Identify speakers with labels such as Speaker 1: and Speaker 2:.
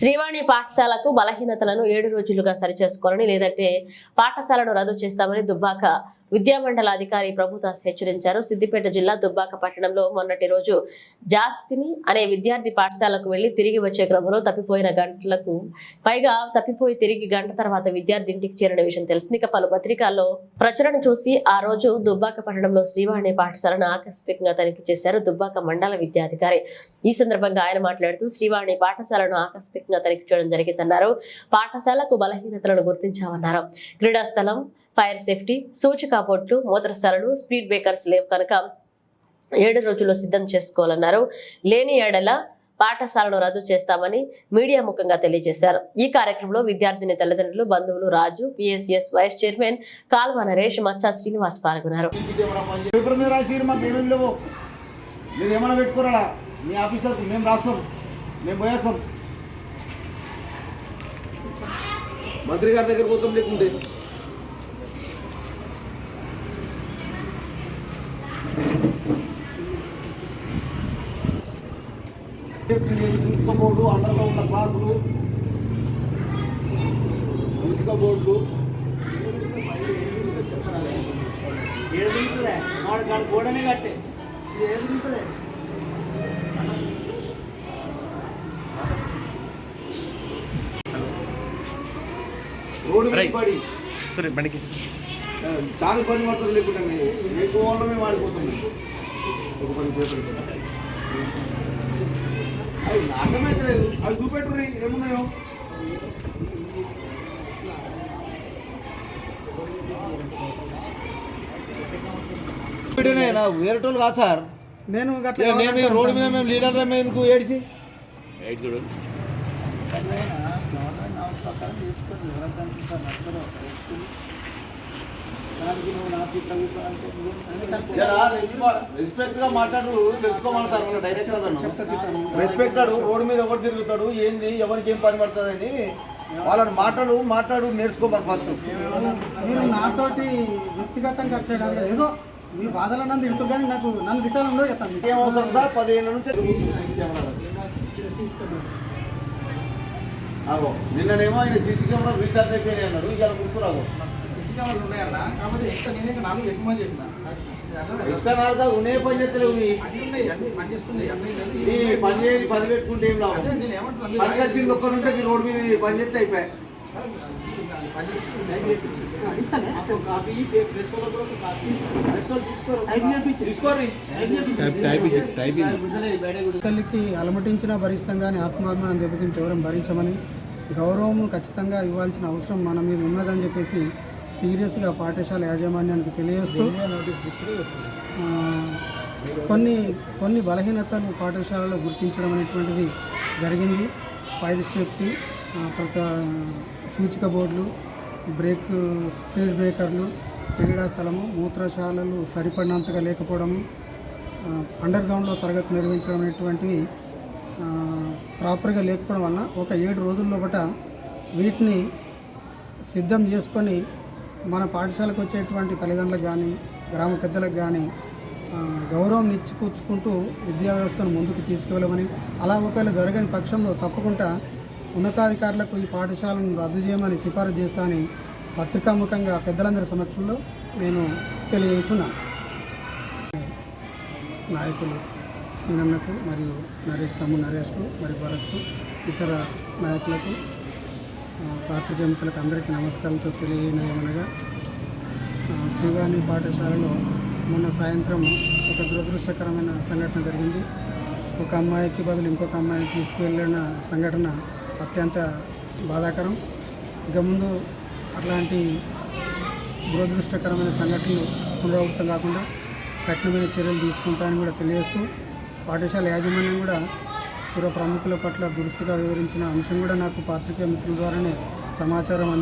Speaker 1: శ్రీవాణి పాఠశాలకు బలహీనతలను ఏడు రోజులుగా సరిచేసుకోవాలని లేదంటే పాఠశాలను రద్దు చేస్తామని దుబ్బాక విద్యామండల అధికారి ప్రభుదాస్ హెచ్చరించారు. సిద్దిపేట జిల్లా దుబ్బాక పట్టణంలో మొన్నటి రోజు జాస్పిని అనే విద్యార్థి పాఠశాలకు వెళ్ళి తిరిగి వచ్చే క్రమంలో తప్పిపోయిన గంటలకు పైగా తప్పిపోయి తిరిగి గంట తర్వాత విద్యార్థి ఇంటికి చేరిన విషయం తెలిసింది. ఇక పలు పత్రికల్లో ప్రచురణ చూసి ఆ రోజు దుబ్బాక పట్టణంలో శ్రీవాణి పాఠశాలను ఆకస్మికంగా తనిఖీ చేశారు దుబ్బాక మండల విద్యాధికారి. ఈ సందర్భంగా ఆయన మాట్లాడుతూ శ్రీవాణి పాఠశాలను ఆకస్మికంగా తనిఖీ చేయడం జరిగిందన్నారు. పాఠశాలకు బలహీనతలను గుర్తించామన్నారు. క్రీడా స్థలం ఫైర్ సేఫ్టీ సూచిక బోర్డులు మూత్రశాలలు స్పీడ్ బ్రేకర్స్ లేవు కనుక ఏడు రోజుల్లో సిద్ధం చేసుకోవాలన్నారు. లేని ఏడల పాఠశాలను రద్దు చేస్తామని మీడియా ముఖంగా తెలియజేశారు. ఈ కార్యక్రమంలో విద్యార్థిని తల్లిదండ్రులు బంధువులు Raju PSS vice chairman Kalva Naresh Maccha Srinivas పాల్గొన్నారు.
Speaker 2: పెట్టుకోరా మీ ఆఫీసర్కి మేము రాస్తాం. మేము పోయేస్తాం. మంత్రి గారి దగ్గర పోతాం లేకుంటే? బోర్డు అండర్లో ఉన్న క్లాసులు. సూచిక బోర్డు
Speaker 3: ఏదుంటుందే వాడు కాడు గోడనే కట్టే. ఇది
Speaker 2: రోడ్డు మీద పడి.
Speaker 4: సరే బండికి.
Speaker 2: చాలా ఇబ్బంది పడుతుంది లేకుండా మేము మీకు వాళ్ళు మేము ఆడిపోతున్నాం ఒక పది పేపర్ అవి అర్థమైతే లేదు అవి చూపెట్టుర్రి ఏమున్నాయో? వేరేటోళ్ళు కాదు సార్.
Speaker 3: నేను
Speaker 2: నేను రోడ్డు మీద మేము లీడర్ ఎందుకు ఏడిసి? రెస్పెక్ట్గా మాట్లాడు తెలుసుకోమని సార్ మన డైరెక్టర్ రెస్పెక్టెడ్ రోడ్డు మీద ఎవరు తిరుగుతాడు ఏంది ఎవరికి ఏం పని పడుతుందని వాళ్ళని మాటలు మాట్లాడు నేర్చుకోమని ఫస్ట్
Speaker 3: మీరు నాతోటి వ్యక్తిగతంగా వచ్చే కాదు కదా ఏదో మీ బాధలు నన్ను తిడుతూ కానీ నాకు నన్ను తిట్టాలని ఉండదు చెప్తాను.
Speaker 2: ఏం అవసరం సార్? పదిహేను నుంచి ఆగో నిన్ననేమో ఆయన సీసీ కెమెరా రీఛార్జ్ అయిపోయినాయి అన్నాడు ఇవాళ గుర్తురాగో. ఎక్స్ట్రా నాలుగు కాదు ఉన్నాయి పని చేస్తలేవు నీ ఈ పని చేయని పది పెట్టుకుంటే ఏం లాభం? పనికి వచ్చింది ఒక్కరుంటే నీ రోడ్డు మీద పని చేస్తే అయిపోయాయి
Speaker 3: తల్లికి అలమటించినా భరిస్తాం కానీ ఆత్మాభిమానం దెబ్బతింటే ఎవరం భరించమని గౌరవం ఖచ్చితంగా ఇవ్వాల్సిన అవసరం మన మీద ఉన్నదని చెప్పేసి సీరియస్గా పాఠశాల యాజమాన్యానికి తెలియజేస్తూ కొన్ని కొన్ని బలహీనతలు పాఠశాలలో గుర్తించడం అనేటువంటిది జరిగింది. ఫైర్ సేఫ్టీ తర్వాత సూచిక బోర్డులు బ్రేక్ స్పీడ్ బ్రేకర్లు క్రీడా స్థలము మూత్రశాలలు సరిపడినంతగా లేకపోవడము అండర్ గ్రౌండ్లో తరగతి నిర్వహించడం అనేటువంటివి ప్రాపర్గా లేకపోవడం వలన ఒక ఏడు రోజుల లోపట వీటిని సిద్ధం చేసుకొని మన పాఠశాలకు వచ్చేటువంటి తల్లిదండ్రులకు కానీ గ్రామ పెద్దలకు కానీ గౌరవం ఇచ్చిపుచ్చుకుంటూ విద్యా వ్యవస్థను ముందుకు తీసుకువెళ్ళమని అలా ఒకవేళ జరగని పక్షంలో తప్పకుండా ఉన్నతాధికారులకు ఈ పాఠశాలను రద్దు చేయమని సిఫారసు చేస్తా అని పత్రికాముఖంగా పెద్దలందరి సమక్షంలో నేను తెలియజేస్తున్నాను. నాయకులు సీనన్నకు మరియు నరేష్ తమ్ముడు నరేష్కు మరియు భరత్కు ఇతర నాయకులకు ఆ, పాత్రికేయ మిత్రులకు అందరికీ నమస్కారాలతో తెలియనిదేమనగా ఏమనగా శ్రీవాణి పాఠశాలలో మొన్న సాయంత్రం ఒక దురదృష్టకరమైన సంఘటన జరిగింది. ఒక అమ్మాయికి బదులు ఇంకొక అమ్మాయిని తీసుకువెళ్ళిన సంఘటన అత్యంత బాధాకరం. ఇక ముందు అట్లాంటి దురదృష్టకరమైన సంఘటనలు పునరావృతం కాకుండా కఠినమైన చర్యలు తీసుకుంటామని కూడా తెలియజేస్తూ పాఠశాల యాజమాన్యం కూడా పూర్వ ప్రముఖుల పట్ల దురుస్తుగా వివరించిన అంశం కూడా నాకు పాత్రికేయ మిత్రుల ద్వారానే సమాచారం అంది.